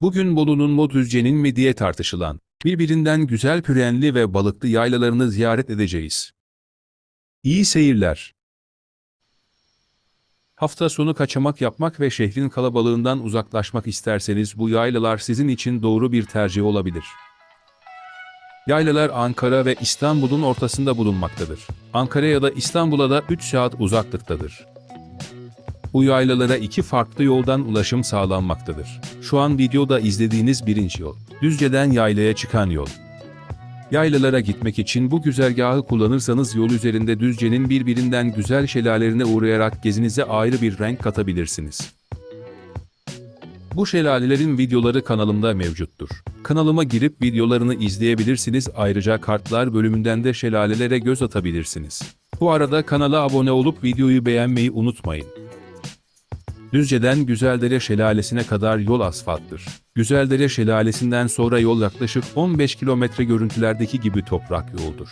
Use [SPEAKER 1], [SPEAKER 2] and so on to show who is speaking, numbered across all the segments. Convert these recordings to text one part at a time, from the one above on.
[SPEAKER 1] Bugün Bolu'nun mu Düzce'nin mi diye tartışılan, birbirinden güzel pürenli ve balıklı yaylalarını ziyaret edeceğiz. İyi seyirler. Hafta sonu kaçamak yapmak ve şehrin kalabalığından uzaklaşmak isterseniz bu yaylalar sizin için doğru bir tercih olabilir. Yaylalar Ankara ve İstanbul'un ortasında bulunmaktadır. Ankara ya da İstanbul'a da 3 saat uzaklıktadır. Bu yaylalara iki farklı yoldan ulaşım sağlanmaktadır. Şu an videoda izlediğiniz birinci yol, Düzce'den yaylaya çıkan yol. Yaylalara gitmek için bu güzergahı kullanırsanız yol üzerinde Düzce'nin birbirinden güzel şelalelerine uğrayarak gezinize ayrı bir renk katabilirsiniz. Bu şelalelerin videoları kanalımda mevcuttur. Kanalıma girip videolarını izleyebilirsiniz ayrıca kartlar bölümünden de şelalelere göz atabilirsiniz. Bu arada kanala abone olup videoyu beğenmeyi unutmayın. Düzce'den Güzeldere Şelalesi'ne kadar yol asfalttır. Güzeldere Şelalesi'nden sonra yol yaklaşık 15 kilometre görüntülerdeki gibi toprak yoldur.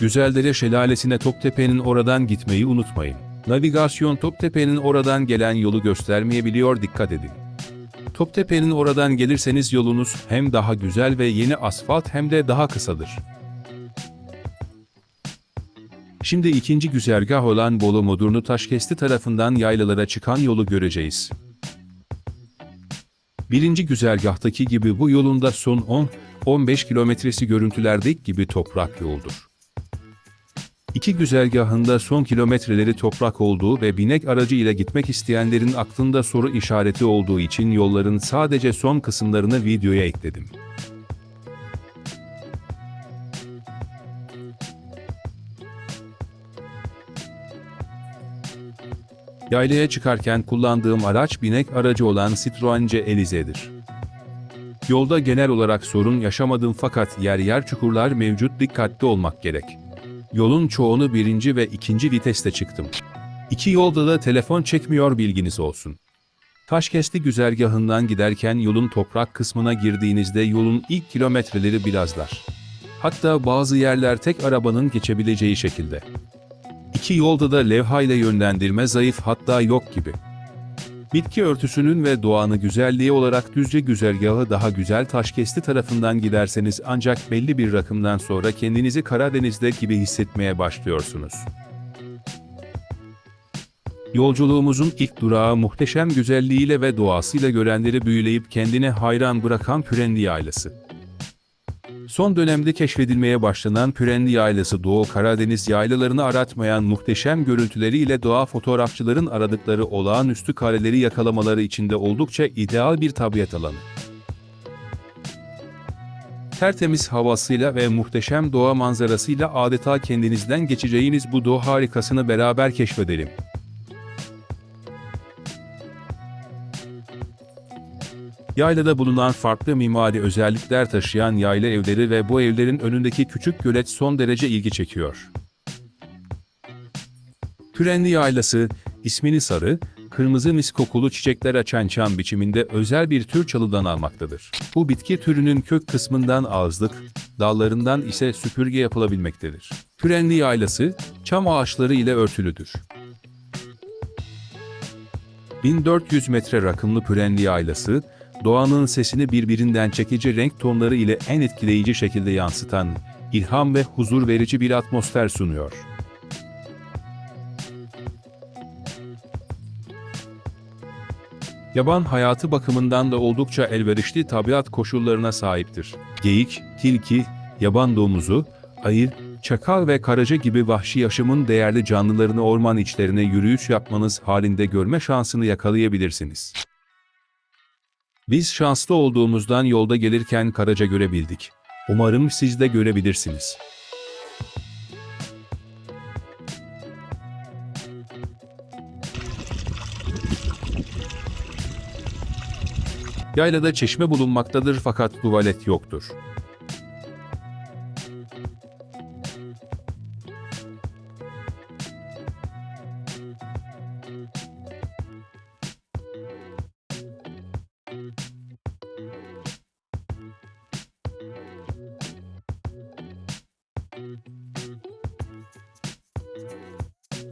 [SPEAKER 1] Güzeldere Şelalesi'ne Toptepe'nin oradan gitmeyi unutmayın. Navigasyon Toptepe'nin oradan gelen yolu göstermeyebiliyor dikkat edin. Toptepe'nin oradan gelirseniz yolunuz hem daha güzel ve yeni asfalt hem de daha kısadır. Şimdi ikinci güzergah olan Bolu Modurnu Taşkesti tarafından yaylalara çıkan yolu göreceğiz. Birinci güzergahtaki gibi bu yolunda son 10-15 kilometresi görüntülerdeki gibi toprak yoldur. İki güzergahında son kilometreleri toprak olduğu ve binek aracı ile gitmek isteyenlerin aklında soru işareti olduğu için yolların sadece son kısımlarını videoya ekledim. Yaylaya çıkarken kullandığım araç binek aracı olan Citroen C Elize'dir. Yolda genel olarak sorun yaşamadım fakat yer yer çukurlar mevcut dikkatli olmak gerek. Yolun çoğunu birinci ve ikinci viteste çıktım. İki yolda da telefon çekmiyor bilginiz olsun. Taşkesti güzergahından giderken yolun toprak kısmına girdiğinizde yolun ilk kilometreleri biraz dar. Hatta bazı yerler tek arabanın geçebileceği şekilde. İki yolda da levhayla yönlendirme zayıf hatta yok gibi. Bitki örtüsünün ve doğanı güzelliği olarak düzce güzergahı daha güzel Taşkesti tarafından giderseniz ancak belli bir rakımdan sonra kendinizi Karadeniz'de gibi hissetmeye başlıyorsunuz. Yolculuğumuzun ilk durağı muhteşem güzelliğiyle ve doğasıyla görenleri büyüleyip kendine hayran bırakan Pürenli Yaylası. Son dönemde keşfedilmeye başlanan Pürenli Yaylası Doğu Karadeniz yaylalarını aratmayan muhteşem görüntüleriyle doğa fotoğrafçıların aradıkları olağanüstü kareleri yakalamaları içinde oldukça ideal bir tabiat alanı. Tertemiz havasıyla ve muhteşem doğa manzarasıyla adeta kendinizden geçeceğiniz bu doğa harikasını beraber keşfedelim. Yaylada bulunan farklı mimari özellikler taşıyan yayla evleri ve bu evlerin önündeki küçük gölet son derece ilgi çekiyor. Pürenli Yaylası, ismini sarı, kırmızı mis kokulu çiçekler açan çam biçiminde özel bir tür çalıdan almaktadır. Bu bitki türünün kök kısmından ağızlık, dallarından ise süpürge yapılabilmektedir. Pürenli Yaylası, çam ağaçları ile örtülüdür. 1400 metre rakımlı Pürenli Yaylası, doğanın sesini birbirinden çekici renk tonları ile en etkileyici şekilde yansıtan, ilham ve huzur verici bir atmosfer sunuyor. Yaban hayatı bakımından da oldukça elverişli tabiat koşullarına sahiptir. Geyik, tilki, yaban domuzu, ayı, çakal ve karaca gibi vahşi yaşamın değerli canlılarını orman içlerine yürüyüş yapmanız halinde görme şansını yakalayabilirsiniz. Biz şanslı olduğumuzdan yolda gelirken karaca görebildik. Umarım siz de görebilirsiniz. Yaylada çeşme bulunmaktadır fakat tuvalet yoktur.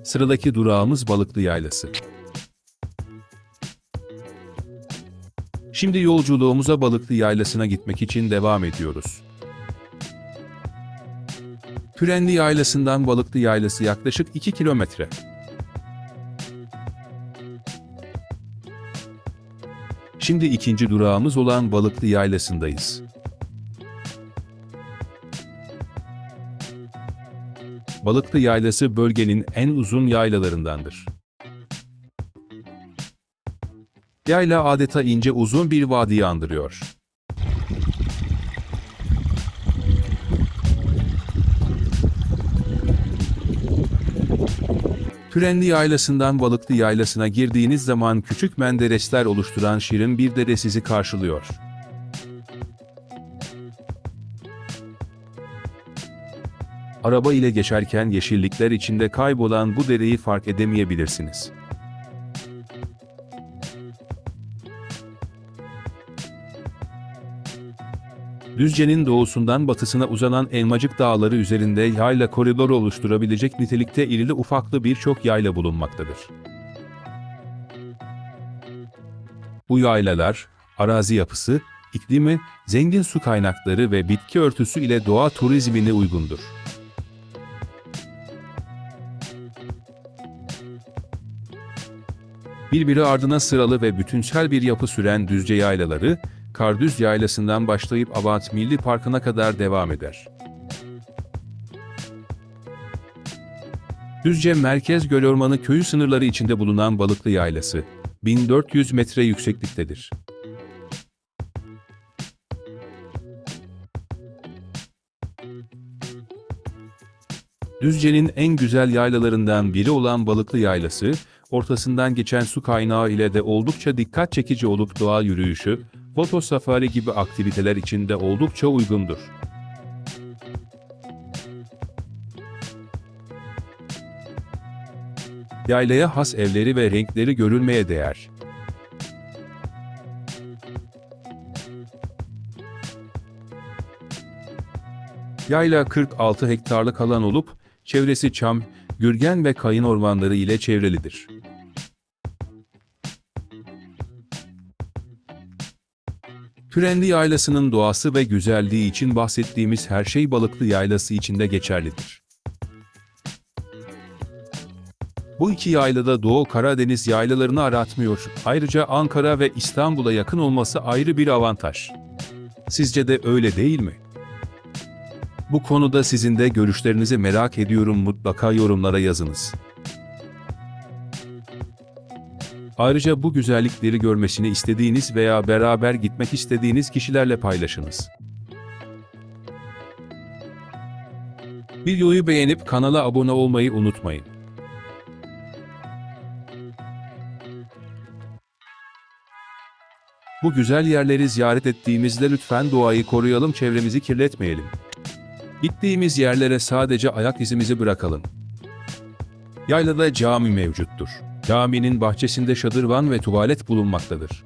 [SPEAKER 1] Sıradaki durağımız Balıklı Yaylası. Şimdi yolculuğumuza Balıklı Yaylası'na gitmek için devam ediyoruz. Pürenli Yaylası'ndan Balıklı Yaylası yaklaşık 2 kilometre. Şimdi ikinci durağımız olan Balıklı Yaylası'ndayız. Balıklı Yaylası bölgenin en uzun yaylalarındandır. Yayla adeta ince uzun bir vadiyi andırıyor. Pürenli Yaylası'ndan Balıklı Yaylası'na girdiğiniz zaman küçük menderesler oluşturan şirin bir dere sizi karşılıyor. Araba ile geçerken yeşillikler içinde kaybolan bu dereyi fark edemeyebilirsiniz. Düzce'nin doğusundan batısına uzanan Elmacık Dağları üzerinde yayla koridoru oluşturabilecek nitelikte irili ufaklı birçok yayla bulunmaktadır. Bu yaylalar, arazi yapısı, iklimi, zengin su kaynakları ve bitki örtüsü ile doğa turizmine uygundur. Birbiri ardına sıralı ve bütünsel bir yapı süren Düzce yaylaları, Kardüz Yaylası'ndan başlayıp Abant Milli Parkı'na kadar devam eder. Düzce Merkez Gölormanı köyü sınırları içinde bulunan Balıklı Yaylası, 1400 metre yüksekliktedir. Düzce'nin en güzel yaylalarından biri olan Balıklı Yaylası, ortasından geçen su kaynağı ile de oldukça dikkat çekici olup doğa yürüyüşü, foto safari gibi aktiviteler için de oldukça uygundur. Yaylaya has evleri ve renkleri görülmeye değer. Yayla 46 hektarlık alan olup, çevresi çam, gürgen ve kayın ormanları ile çevrilidir. Pürenli Yaylası'nın doğası ve güzelliği için bahsettiğimiz her şey Balıklı Yaylası içinde geçerlidir. Bu iki yaylada Doğu Karadeniz yaylalarını aratmıyor. Ayrıca Ankara ve İstanbul'a yakın olması ayrı bir avantaj. Sizce de öyle değil mi? Bu konuda sizin de görüşlerinizi merak ediyorum mutlaka yorumlara yazınız. Ayrıca bu güzellikleri görmesini istediğiniz veya beraber gitmek istediğiniz kişilerle paylaşınız. Videoyu beğenip kanala abone olmayı unutmayın. Bu güzel yerleri ziyaret ettiğimizde lütfen doğayı koruyalım, çevremizi kirletmeyelim. Gittiğimiz yerlere sadece ayak izimizi bırakalım. Yaylada cami mevcuttur. Caminin bahçesinde şadırvan ve tuvalet bulunmaktadır.